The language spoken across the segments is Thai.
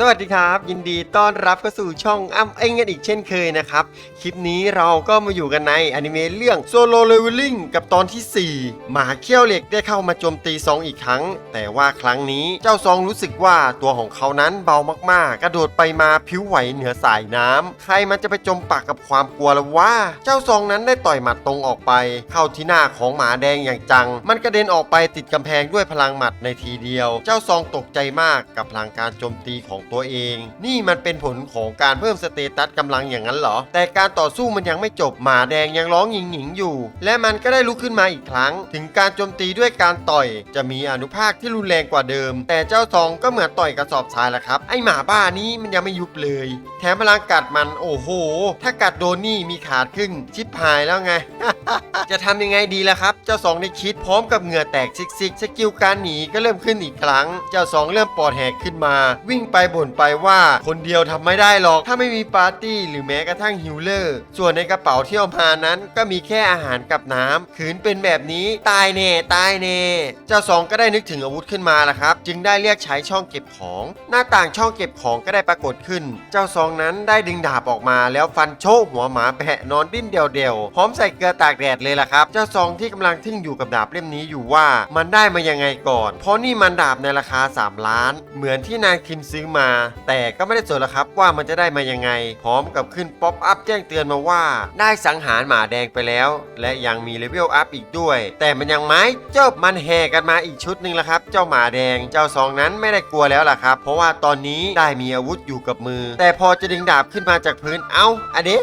สวัสดีครับ ยินดีต้อนรับเข้าสู่ช่องอ้ำเอ็งกันอีกเช่นเคยนะครับ คลิปนี้เราก็มาอยู่กันในอนิเมะเรื่อง Solo Leveling กับตอนที่ 4 หมาเขี้ยวเหล็กได้เข้ามาโจมตีซองอีกครั้ง แต่ว่าครั้งนี้เจ้าซองรู้สึกว่าตัวของเขานั้นเบามากๆ กระโดดไปมาผิวไหวเหนือสายน้ำใครมันจะไปจมปากกับความกลัวละว่า เจ้าซองนั้นได้ต่อยหมัดตรงออกไป เข้าที่หน้าของหมาแดงอย่างจัง มันกระเด็นออกไปติดกำแพงด้วยพลังหมัดในทีเดียว เจ้าซองตกใจมากกับพลังการโจมตีของตัวเอง นี่มันเป็นผลของการเพิ่มสเตตัสกำลังอย่างนั้นเหรอ แต่การต่อสู้มันยังไม่จบหมาแดงยังร้องหญิงๆอยู่ และมันก็ได้ลุกขึ้นมาอีกครั้ง ถึงการโจมตีด้วยการต่อย จะมีอนุภาคที่รุนแรงกว่าเดิม แต่เจ้าซองก็เหมือนต่อยกระสอบทรายแหละครับ ไอหมาบ้านี้มันยังไม่ยุบเลย แถมพลังกัดมันโอ้โห ถ้ากัดโดนนี่มีขาดครึ่งชิบหายแล้วไง จะทำยังไงดีล่ะครับ เจ้าสองได้คิดพร้อมกับเหงื่อแตกซิกๆสกิลการหนีก็เริ่มขึ้นอีกครั้ง เจ้าสองเริ่มปอดแหกขึ้นมา วิ่งไปบนไปว่าคนเดียวทำไม่ได้หรอก ถ้าไม่มีปาร์ตี้หรือแม้กระทั่งฮิลเลอร์ ส่วนในกระเป๋าที่เอามานั้น ก็มีแค่อาหารกับน้ำขืนเป็นแบบนี้ตายแน่ตายแน่ เจ้าสองก็ได้นึกถึงอาวุธขึ้นมาล่ะครับ จึงได้เรียกใช้ช่องเก็บของ หน้าต่างช่องเก็บของก็ได้ปรากฏขึ้น เจ้าซองนั้นได้ดึงดาบออกมา แล้วฟันโชกหัวหมาแปะนอนดิ้นเดียวๆพร้อมใส่เกลือตากแดดเลยล่ะครับ เจ้าซองที่กำลังทึ่งอยู่กับดาบเล่มนี้อยู่ว่ามันได้มายังไงก่อน เพราะนี่มันดาบในราคา 3 ล้าน เหมือนที่นางคิมซื้อมาแต่ก็ไม่ได้สนละครับว่ามันจะได้มายังไง พร้อมกับขึ้นป๊อปอัพแจ้งเตือนมาว่า ได้สังหารหมาแดงไปแล้ว และยังมีเลเวลอัพอีกด้วย แต่มันยังไม่จบมันแห่กันมาอีกชุดหนึ่งละครับ เจ้าหมาแดงเจ้าสองนั้นไม่ได้กลัวแล้วล่ะครับ เพราะว่าตอนนี้ได้มีอาวุธอยู่กับมือ แต่พอจะดึงดาบขึ้นมาจากพื้นเอ้าอันนี้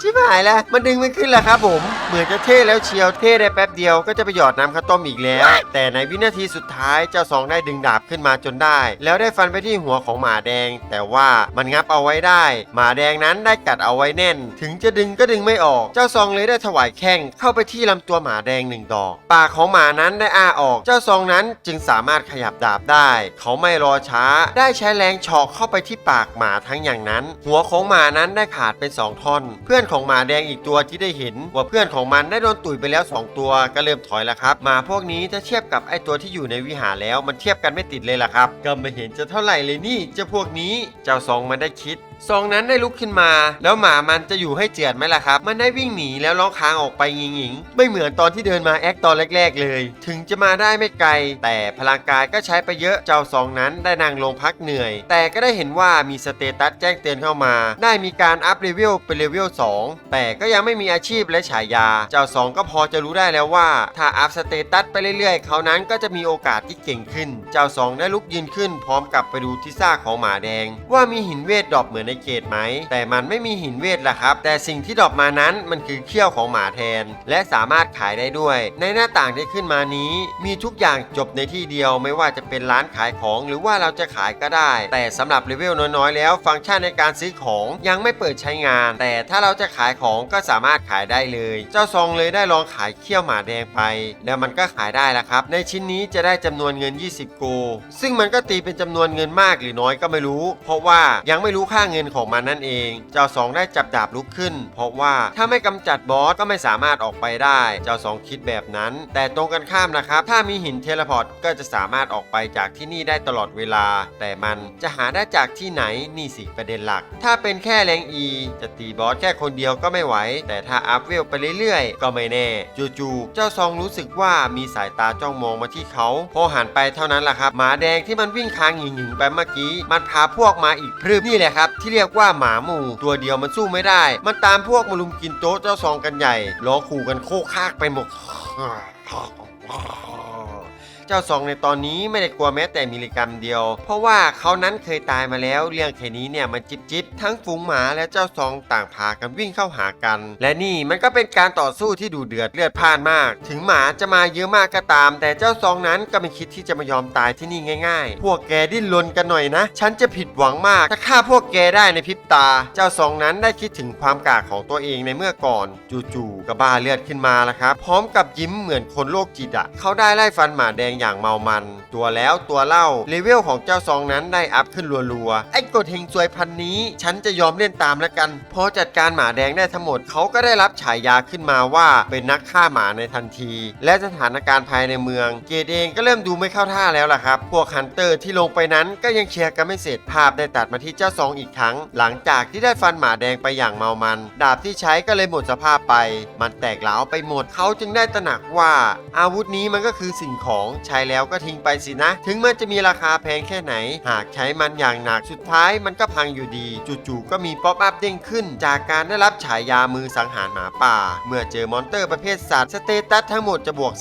ชิบหายแล้วมันดึงไม่ขึ้นแล้วครับผม เหมือนจะเท่แล้วเชียวเท่ได้แป๊บเดียวก็จะไปหยอดน้ำข้าวต้มอีกแล้ว แต่ในวินาทีสุดท้ายเจ้าซองได้ดึงดาบขึ้นมาจนได้ แล้วได้ฟันไปที่หัวของหมาแดง แต่ว่ามันงับเอาไว้ได้ หมาแดงนั้นได้กัดเอาไว้แน่น ถึงจะดึงก็ดึงไม่ออก เจ้าซองเลยได้ถวายแข้งเข้าไปที่ลำตัวหมาแดงหนึ่งดอก ปากของหมานั้นได้อ้าออก เจ้าซองนั้นจึงสามารถขยับดาบได้ เขาไม่รอช้า ได้ใช้แรงเฉอกเข้าไปที่ปากหมาทั้งอย่างนั้น หัวของหมานั้นได้ขาดเป็นสองท่อนเพื่อนของหมาแดงอีกตัวที่ได้เห็นว่าเพื่อนของมันได้โดนตุ๋ยไปแล้วสองตัวก็เริ่มถอยแล้วครับหมาพวกนี้ถ้าเทียบกับไอตัวที่อยู่ในวิหารแล้วมันเทียบกันไม่ติดเลยล่ะครับก็ไม่เห็นจะเท่าไหร่เลยนี่เจ้าพวกนี้เจ้าสองมันได้คิด ซองนั้นได้ลุกขึ้นมา แล้วหมามันจะอยู่ให้เจือดไหมล่ะครับ มันได้วิ่งหนีแล้วร้องค้างออกไปหงิงๆ ไม่เหมือนตอนที่เดินมาแอคตอนแรก ๆ เลย ถึงจะมาได้ไม่ไกล แต่พลังกายก็ใช้ไปเยอะเจ้าซองนั้นได้นั่งลงพักเหนื่อย แต่ก็ได้เห็นว่ามีสเตตัสแจ้งเตือนเข้ามา ได้มีการอัพเลเวลเป็นเลเวล2แต่ก็ยังไม่มีอาชีพและฉายา เจ้าสองก็พอจะรู้ได้แล้วว่า ถ้าอัพสเตตัสไปเรื่อยๆ เขานั้นก็จะมีโอกาสที่เก่งขึ้น เจ้าสองได้ลุกยืนขึ้น พร้อมกับไปดูที่ซากของหมาแดง ว่ามีหินเวทดรอปเหมือนในเกตไหม แต่มันไม่มีหินเวทล่ะครับ แต่สิ่งที่ดรอปมานั้นมันคือเขี้ยวของหมาแทน และสามารถขายได้ด้วย ในหน้าต่างที่ขึ้นมานี้ มีทุกอย่างจบในที่เดียวไม่ว่าจะเป็นร้านขายของ หรือว่าเราจะขายก็ได้ แต่สำหรับเลเวลน้อยๆ แล้ว ฟังก์ชันในการซื้อของยังไม่เปิดใช้งาน แต่ถ้าเราจะขายของก็สามารถขายได้เลย เจ้าซองเลยได้ลองขายเขี้ยวหมาแดงไป แล้วมันก็ขายได้ล้วครับ ในชิ้นนี้จะได้จำนวนเงิน 20 โก ซึ่งมันก็ตีเป็นจำนวนเงินมากหรือน้อยก็ไม่รู้ เพราะว่ายังไม่รู้ค่าเงินของมันนั่นเอง เจ้าสองได้จับดาบลุกขึ้น เพราะว่าถ้าไม่กำจัดบอสก็ไม่สามารถออกไปได้ เจ้าสองคิดแบบนั้น แต่ตรงกันข้ามนะครับ ถ้ามีหินเทเลพอร์ตก็จะสามารถออกไปจากที่นี่ได้ตลอดเวลา แต่มันจะหาได้จากที่ไหนนี่สิประเด็นหลัก ถ้าเป็นแค่แรงอีจะตีบอสแค่คนเดียวก็ไม่ไหว แต่ถ้าอัพเวลไปเรื่อยๆ ก็ไม่แน่ จู่ๆเจ้าซองรู้สึกว่ามีสายตาจ้องมองมาที่เขา พอหันไปเท่านั้นแหละครับ หมาแดงที่มันวิ่งค้างหญิงๆไปเมื่อกี้ มันพาพวกมาอีกพรึบนี่แหละครับที่เรียกว่าหมาหมู่ ตัวเดียวมันสู้ไม่ได้ มันตามพวกมาลุมกินโต๊ะเจ้าซองกันใหญ่ล้อขู่กันโคกคากไปหมด เจ้าซองในตอนนี้ไม่ได้กลัวแม้แต่มิลลิกรัมเดียว เพราะว่าเขานั้นเคยตายมาแล้ว เรื่องแค่นี้เนี่ยมันจิบจิบทั้งฝูงหมาและเจ้าซองต่างพากันวิ่งเข้าหากัน และนี่มันก็เป็นการต่อสู้ที่ดูเดือดเลือดพ่านมาก ถึงหมาจะมาเยอะมากก็ตาม แต่เจ้าซองนั้นก็ไม่คิดที่จะมายอมตายที่นี่ง่าย ๆ พวกแกดิ้นรนกันหน่อยนะ ฉันจะผิดหวังมากถ้าฆ่าพวกแกได้ในพริบตา เจ้าซองนั้นได้คิดถึงความกากของตัวเองในเมื่อก่อน จู่ๆก็บ้าเลือดขึ้นมาแล้วครับพร้อมกับยิ้มเหมือนคนโรคจิตอะเขาได้ไล่ฟันหมาแดงอย่างเมามัน ตัวแล้วตัวเล่าเลเวลของเจ้าซองนั้นได้อัพขึ้นรัวๆไอ้กดเฮงซวยพันนี้ ฉันจะยอมเล่นตามแล้วกัน พอจัดการหมาแดงได้ทั้งหมดเขาก็ได้รับฉายาขึ้นมาว่าเป็นนักฆ่าหมาในทันที และสถานการณ์ภายในเมือง เกดเองก็เริ่มดูไม่เข้าท่าแล้วล่ะครับ พวกฮันเตอร์ที่ลงไปนั้นก็ยังเคลียร์กันไม่เสร็จภาพได้ตัดมาที่เจ้าซองอีกครั้ง หลังจากที่ได้ฟันหมาแดงไปอย่างเมามัน ดาบที่ใช้ก็เลยหมดสภาพไป มันแตกเหลาไปหมดเขาจึงได้ตระหนักว่า อาวุธนี้มันก็คือสิ่งของใช้แล้วก็ทิ้งไปสินะ ถึงมันจะมีราคาแพงแค่ไหน หากใช้มันอย่างหนักสุดท้ายมันก็พังอยู่ดี จู่ๆก็มีป๊อปอัพเด้งขึ้น จากการได้รับฉายามือสังหารหมาป่า เมื่อเจอมอนเตอร์ประเภทสัตว์สเตตัสทั้งหมดจะบวก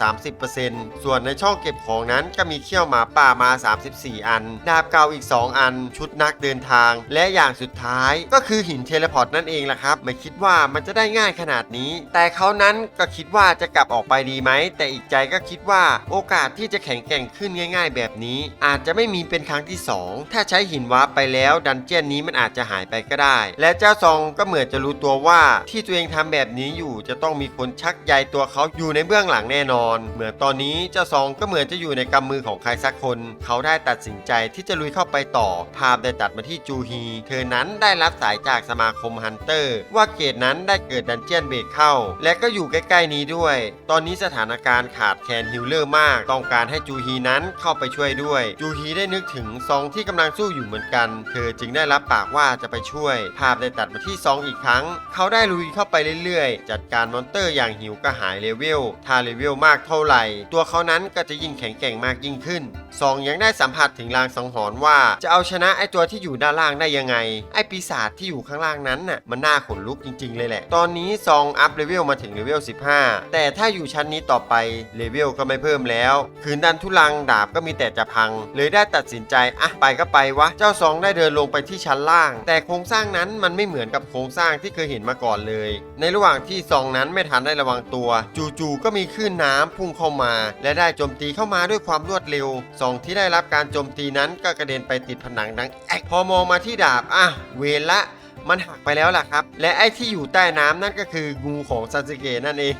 30%ส่วนในช่องเก็บของนั้นก็มีเขี้ยวหมาป่ามา 34 อัน ดาบเก่าอีก 2 อัน ชุดนักเดินทาง และอย่างสุดท้ายก็คือหินเทเลพอร์ตนั่นเองล่ะครับ ไม่คิดว่ามันจะได้ง่ายขนาดนี้ แต่เขานั้นก็คิดว่าจะกลับออกไปดีไหม แต่อีกใจก็คิดว่าโอกาสที่จะแข็งแกร่งขึ้นง่าย ๆ แบบนี้ อาจจะไม่มีเป็นครั้งที่ 2 ถ้าใช้หินวาร์ปไปแล้วดันเจียนนี้มันอาจจะหายไปก็ได้ และเจ้าซองก็เหมือนจะรู้ตัวว่า ที่ตัวเองทำแบบนี้อยู่จะต้องมีคนชักใยตัวเขาอยู่ในเบื้องหลังแน่นอน เหมือนตอนนี้เจ้าซองก็เหมือนจะอยู่ในกำมือของใครสักคน เขาได้ตัดสินใจที่จะลุยเข้าไปต่อ ภาพได้ตัดมาที่จูฮี เธอนั้นได้รับสายจากสมาคมฮันเตอร์ ว่าเกตนั้นได้เกิดดันเจียนเบรกเข้า และก็อยู่ใกล้ๆนี้ด้วย ตอนนี้สถานการณ์ขาดแคลนฮิลเลอร์มากต้องการให้จูฮีนั้นเข้าไปช่วยด้วย จูฮีได้นึกถึงซองที่กำลังสู้อยู่เหมือนกัน เธอจึงได้รับปากว่าจะไปช่วย ภาพได้ตัดมาที่ซองอีกครั้ง เขาได้ลุยเข้าไปเรื่อยๆ จัดการมอนเตอร์อย่างหิวกระหายเลเวล ถ้าเลเวลมากเท่าไหร่ ตัวเขานั้นก็จะยิ่งแข็งแกร่งมากยิ่งขึ้น ซองยังได้สัมผัสถึงลางสังหรณ์ว่าจะเอาชนะไอตัวที่อยู่ด้านล่างได้ยังไง ไอปีศาจที่อยู่ข้างล่างนั้นน่ะมันน่าขนลุกจริง ๆ เลยแหละ ตอนนี้ซองอัพเลเวลมาถึงเลเวล 15 แต่ถ้าอยู่ชั้นนี้ต่อไปเลเวลก็ไม่เพิ่มแล้ว คืนดันทุลังดาบก็มีแต่จะพัง เลยได้ตัดสินใจอะไปก็ไปวะ เจ้าซองได้เดินลงไปที่ชั้นล่าง แต่โครงสร้างนั้นมันไม่เหมือนกับโครงสร้างที่เคยเห็นมาก่อนเลย ในระหว่างที่ซองนั้นไม่ทันได้ระวังตัว จู่ๆก็มีคลื่นน้ำพุ่งเข้ามา และได้โจมตีเข้ามาด้วยความรวดเร็วซองที่ได้รับการโจมตีนั้นก็กระเด็นไปติดผนังดังแอกพอมองมาที่ดาบอะเวรละ มันหักไปแล้วล่ะครับ และไอ้ที่อยู่ใต้น้ำนั่นก็คืองูของซาสึเกะนั่นเอง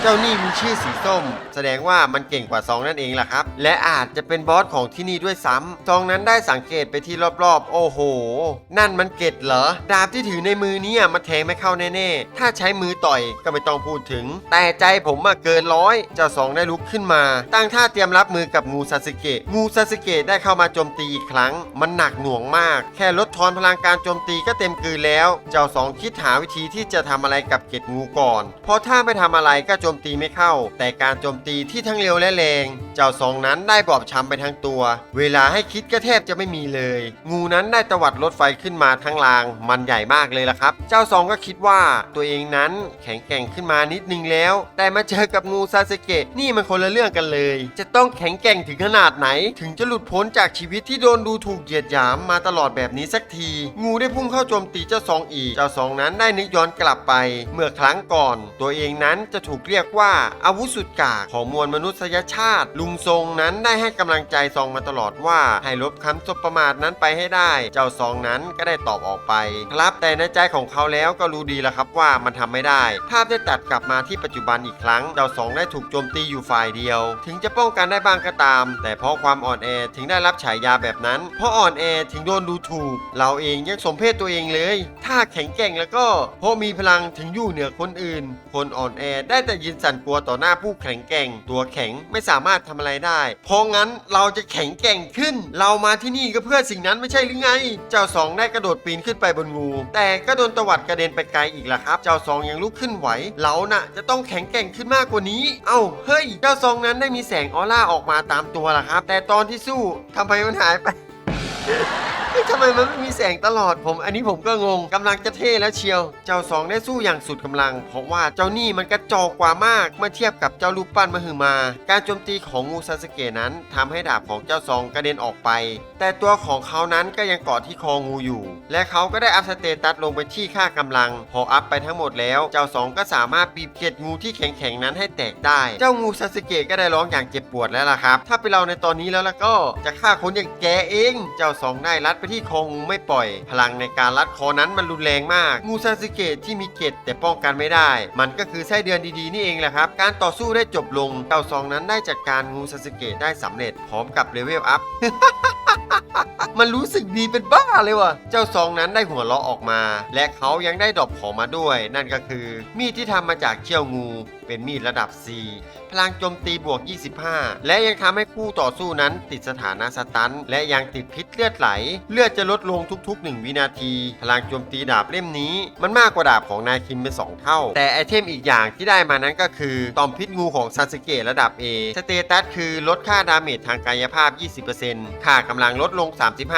เจ้านี่มีชื่อสีส้ม แสดงว่ามันเก่งกว่าซองนั่นเองล่ะครับ และอาจจะเป็นบอสของที่นี่ด้วยซ้ำซองนั้นได้สังเกตไปที่รอบๆ โอ้โห นั่นมันเกตเหรอ ดาบที่ถือในมือเนี้มันแทงไม่เข้าแน่ๆ ถ้าใช้มือต่อยก็ไม่ต้องพูดถึง แต่ใจผมอะเกินร้อยเจ้าสองได้ลุกขึ้นมา ตั้งท่าเตรียมรับมือกับงูซาสึเกะ งูซาสึเกะได้เข้ามาโจมตีอีกครั้ง มันหนักหน่วงมาก แค่ลดทอนพลังการโจมตีก็เต็มกลืนแล้ว เจ้าสองคิดหาวิธีที่จะทำอะไรกับเกตงูก่อน เพราะถ้าไม่ทำอะไรก็โจมตีไม่เข้า แต่การโจมตีที่ทั้งเร็วและแรง เจ้าสองนั้นได้บอบช้ำไปทั้งตัว เวลาให้คิดก็แทบจะไม่มีเลย งูนั้นได้ตวัดรถไฟขึ้นมาทั้งราง มันใหญ่มากเลยละครับ เจ้าซองก็คิดว่าตัวเองนั้นแข็งแกร่งขึ้นมานิดนึงแล้ว แต่มาเจอกับงูซาสเกะนี่มันคนละเรื่องกันเลย จะต้องแข็งแกร่งถึงขนาดไหน ถึงจะหลุดพ้นจากชีวิตที่โดนดูถูกเหยียดหยามมาตลอดแบบนี้สักที งูได้พุ่งเข้าโจมตีเจ้าซองอีก เจ้าซองนั้นได้นึกย้อนกลับไป เมื่อครั้งก่อน ตัวเองนั้นจะถูกเรียกว่าอาวุธสุดกากของมวลมนุษยชาติลุงทรงนั้นได้ให้กำลังใจซองมาตลอดว่าให้ลบคำสบประมาทนั้นไปให้ได้ เจ้าซองนั้นก็ได้ตอบออกไป ครับแต่ในใจของเขาแล้วก็รู้ดีแล้วครับว่ามันทำไม่ได้ ภาพได้ตัดกลับมาที่ปัจจุบันอีกครั้ง เจ้าสองได้ถูกโจมตีอยู่ฝ่ายเดียว ถึงจะป้องกันได้บ้างก็ตาม แต่เพราะความอ่อนแอถึงได้รับฉายาแบบนั้น เพราะอ่อนแอถึงโดนดูถูก เราเองยังสมเพศตัวเองเลย ถ้าแข็งแกร่งแล้วก็เพราะมีพลังถึงอยู่เหนือคนอื่น คนอ่อนแอได้แต่ยืนสั่นกลัวต่อหน้าผู้แข็งแกร่ง ตัวแข็งไม่สามารถทำอะไรได้ เพราะงั้นเราจะแข็งแกร่งขึ้น เรามาที่นี่ก็เพื่อสิ่งนั้นไม่ใช่หรือไง เจ้าสองได้กระโดดปีนขึ้นไปบนงู แต่ก็โดนตวัดกระเด็นไปไกลอีกละครับ เจ้าสองยังลุกขึ้นไหว เราน่ะจะต้องแข็งแกร่งขึ้นมากกว่านี้ เอ้า เฮ้ย เจ้าสองนั้นได้มีแสงออร่าออกมาตามตัวละครับ แต่ตอนที่สู้ทำไมมันหายไป เฮ้ยทำไมมันไม่มีแสงตลอดผม อันนี้ผมก็งงกำลังจะเท่แล้วเชียว เจ้าสองได้สู้อย่างสุดกำลัง เพราะว่าเจ้านี่มันกระจอกกว่ามากเมื่อเทียบกับเจ้ารูปปั้นมหึมา การโจมตีของงูซาสเกะนั้นทำให้ดาบของเจ้าสองกระเด็นออกไป แต่ตัวของเขานั้นก็ยังเกาะที่คองูอยู่ และเขาก็ได้อัพสเตตัสลงไปที่ค่ากำลัง พออัพไปทั้งหมดแล้ว เจ้าสองก็สามารถบีบเกล็ดงูที่แข็งๆนั้นให้แตกได้ เจ้างูซาสเกะก็ได้ร้องอย่างเจ็บปวดแล้วล่ะครับ ถ้าเป็นเราในตอนนี้แล้วล่ะก็จะฆ่าคนอย่างแกเอง เจ้าสองได้รัดไปที่คองูไม่ปล่อย พลังในการรัดคอนั้นมันรุนแรงมาก งูซาสึเกะที่มีเกตแต่ป้องกันไม่ได้ มันก็คือไส้เดือนดีๆนี่เองแหละครับ การต่อสู้ได้จบลงเต่าซองนั้นได้จัดการงูซาสึเกะได้สำเร็จพร้อมกับเลเวลอัพมันรู้สึกดีเป็นบ้าเลยว่ะ เจ้าซองนั้นได้หัวเราะออกมา และเขายังได้ดรอปของมาด้วย นั่นก็คือ มีดที่ทำมาจากเขี้ยวงูเป็นมีดระดับ C พลังโจมตีบวก 25 และยังทำให้คู่ต่อสู้นั้นติดสถานะสตัน และยังติดพิษเลือดไหล เลือดจะลดลงทุก ๆ 1 วินาที พลังโจมตีดาบเล่มนี้ มันมากกว่าดาบของนายคิมเป็น 2 เท่า แต่ไอเทมอีกอย่างที่ได้มานั้นก็คือตอมพิษงูของซาสึเกะระดับ A สเตตัสคือลดค่าดาเมจทางกายภาพ 20%ค่ากำลังลดลง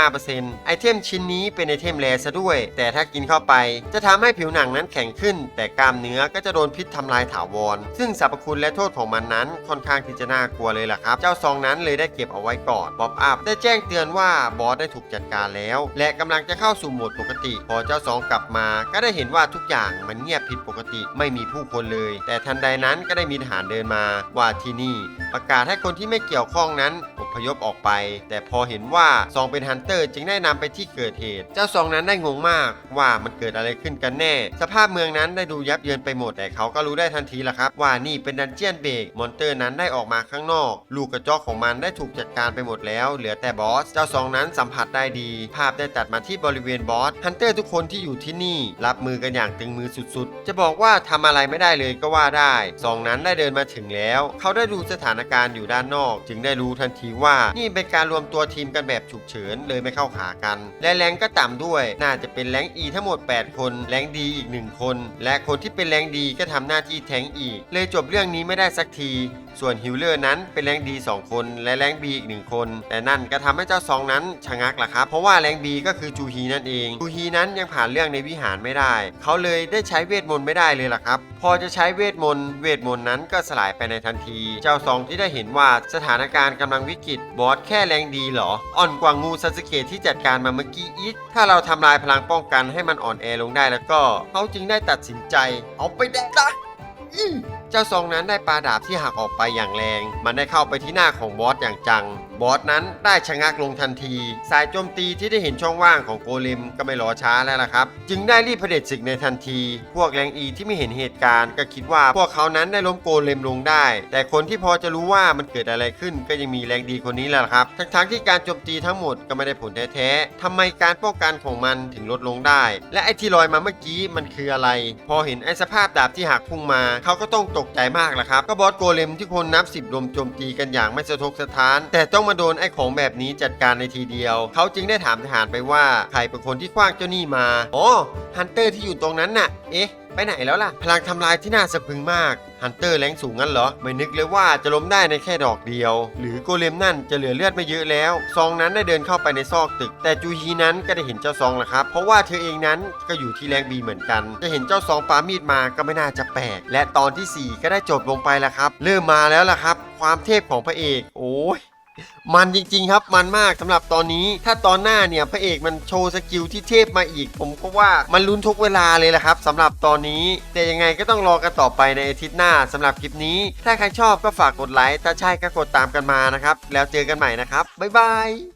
35%ไอเทมชิ้นนี้เป็นไอเทมแรซะด้วย แต่ถ้ากินเข้าไป จะทำให้ผิวหนังนั้นแข็งขึ้น แต่กล้ามเนื้อก็จะโดนพิษทำลายถาวรซึ่งสรรพคุณและโทษของมันนั้นค่อนข้างที่จะน่ากลัวเลยล่ะครับ เจ้าซองนั้นเลยได้เก็บเอาไว้ก่อนป๊อปอัพได้แจ้งเตือนว่าบอสได้ถูกจัดการแล้ว และกำลังจะเข้าสู่โหมดปกติ พอเจ้าซองกลับมา ก็ได้เห็นว่าทุกอย่างมันเงียบผิดปกติไม่มีผู้คนเลย แต่ทันใดนั้นก็ได้มีทหารเดินมาว่าที่นี่ ประกาศให้คนที่ไม่เกี่ยวข้องนั้นอพยพออกไป แต่พอเห็นว่าซองเป็นฮันเตอร์จึงได้นำไปที่เกิดเหตุ เจ้าซองนั้นได้งงมากว่ามันเกิดอะไรขึ้นกันแน่ สภาพเมืองนั้นได้ดูยับเยินไปหมดแต่เขาก็รู้ได้ทันทีละครับว่านี่เป็นดันเจียนเบรกมอนเตอร์นั้นได้ออกมาข้างนอก ลูกกระจอกของมันได้ถูกจัดการไปหมดแล้ว เหลือแต่บอส เจ้าซองนั้นสัมผัสได้ดี ภาพได้ตัดมาที่บริเวณบอสฮันเตอร์ทุกคนที่อยู่ที่นี่ รับมือกันอย่างตึงมือสุดๆ จะบอกว่าทำอะไรไม่ได้เลยก็ว่าได้ซองนั้นได้เดินมาถึงแล้ว เขาได้ดูสถานการณ์อยู่ด้านนอก จึงได้รู้ทันทีว่านี่เป็นการรวมตัวทีมกันแบบฉุกเฉินเลยไม่เข้าขากัน และแรงก็ต่ำด้วย น่าจะเป็นแรง E ทั้งหมด 8 คน แรงดีอีก 1 คน และคนที่เป็นแรงดีก็ทำหน้าที่แทงอีกเลยจบเรื่องนี้ไม่ได้สักที ส่วนฮิลเลอร์นั้นเป็นแรงดี 2 คน และแรงบีอีก 1 คน แต่นั่นก็ทำให้เจ้าซองนั้นชะงักล่ะครับ เพราะว่าแรงบีก็คือจูฮีนั่นเอง จูฮีนั้นยังผ่านเรื่องในวิหารไม่ได้ เขาเลยได้ใช้เวทมนต์ไม่ได้เลยล่ะครับ พอจะใช้เวทมนต์เวทมนต์นั้นก็สลายไปในทันที เจ้าซองที่ได้เห็นว่าสถานการณ์กำลังวิกฤตบอสแค่แรงดีเหรอ อ่อนกว่างูซาสึเกะที่จัดการมาเมื่อกี้อีกถ้าเราทำลายพลังป้องกันให้มันอ่อนแอลงได้แล้วก็เขาจึงได้ตัดสินใจเอาไปได้ละ เจ้าซองนั้นได้ปาดาบที่หักออกไปอย่างแรง มันได้เข้าไปที่หน้าของบอสอย่างจัง บอสนั้นได้ชะงักลงทันที สายโจมตีที่ได้เห็นช่องว่างของโกเลมก็ไม่รอช้าแล้วล่ะครับ จึงได้รีบเผด็จศึกในทันที พวกแรงอีที่ไม่เห็นเหตุการณ์ ก็คิดว่าพวกเขานั้นได้ล้มโกเลมลงได้ แต่คนที่พอจะรู้ว่ามันเกิดอะไรขึ้นก็ยังมีแรงดีคนนี้แหละครับ ทั้งๆที่การโจมตีทั้งหมดก็ไม่ได้ผลแท้ๆทำไมการป้องกันของมันถึงลดลงได้ และไอ้ที่ลอยมาเมื่อกี้มันคืออะไร พอเห็นไอ้สภาพดาบที่หักพุ่งมา เขาก็ต้องตกใจมากแหละครับ ก็บอสโกเลมที่คนนับสิบรวมโจมตีกันอย่างไม่สะทกสะท้าน แต่ต้องมาโดนไอ้ของแบบนี้จัดการในทีเดียว เขาจึงได้ถามทหารไปว่าใครเป็นคนที่คว้างเจ้านี่มาอ๋อฮันเตอร์ที่อยู่ตรงนั้นน่ะ เอ๊ะไปไหนแล้วล่ะ พลังทำลายที่น่าสะพรึงมาก ฮันเตอร์แรงสูงงั้นเหรอ ไม่นึกเลยว่าจะล้มได้ในแค่ดอกเดียว หรือโกเลมนั่นจะเหลือเลือดไม่เยอะแล้ว ซองนั้นได้เดินเข้าไปในซอกตึก แต่จูฮีนั้นก็ได้เห็นเจ้าซองแล้วครับ เพราะว่าเธอเองนั้นก็อยู่ที่แรงบีเหมือนกัน จะเห็นเจ้าซองปามีดมาก็ไม่น่าจะแปลก และตอนที่สี่ก็ได้จบลงไปแล้วครับ เริ่มมาแล้วล่ะครับ ความเทพของพระเอก โอ้ย มันจริงๆครับมันมากสำหรับตอนนี้ ถ้าตอนหน้าเนี่ยพระเอกมันโชว์สกิลที่เทพมาอีก ผมก็ว่ามันลุ้นทุกเวลาเลยแหละครับสำหรับตอนนี้ แต่ยังไงก็ต้องรอกันต่อไปในอาทิตย์หน้าสำหรับคลิปนี้ ถ้าใครชอบก็ฝากกดไลค์ถ้าใช่ก็กดตามกันมานะครับ แล้วเจอกันใหม่นะครับบ๊ายบาย